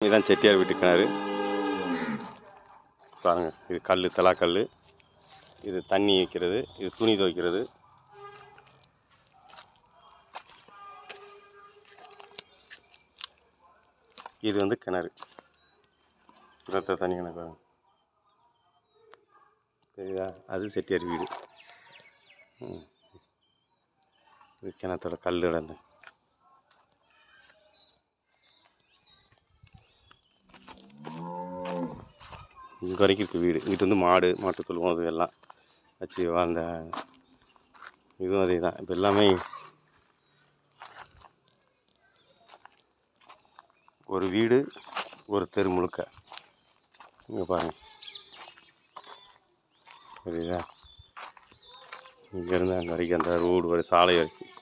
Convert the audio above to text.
இதுதான் செட்டியார் வீட்டு கிணறு பாருங்க இது கல் தலாக்கல் இது தண்ணி வைக்கிறது இது துணி துவைக்கிறது. இது வந்து கிணறு. ரத்த தண்ணி கிணறு தெரியுதா? அது செட்டியார் வீடு. ம். இது கிணத்தோட கல் இடந்து இங்கே வரைக்கும் இருக்குது வீடு. இங்கிட்ட வந்து மாடு மாட்டு தொழுவம் அது எல்லாம் வச்சு வாழ்ந்த இதுவும் அதே தான் இப்போ எல்லாமே ஒரு வீடு ஒரு தெரு முழுக்க. இங்கே பாருங்க. புரியுதா? இங்கேருந்து அங்கே வரைக்கும் அந்த ரோடு வரை சாலை வரைக்கும்.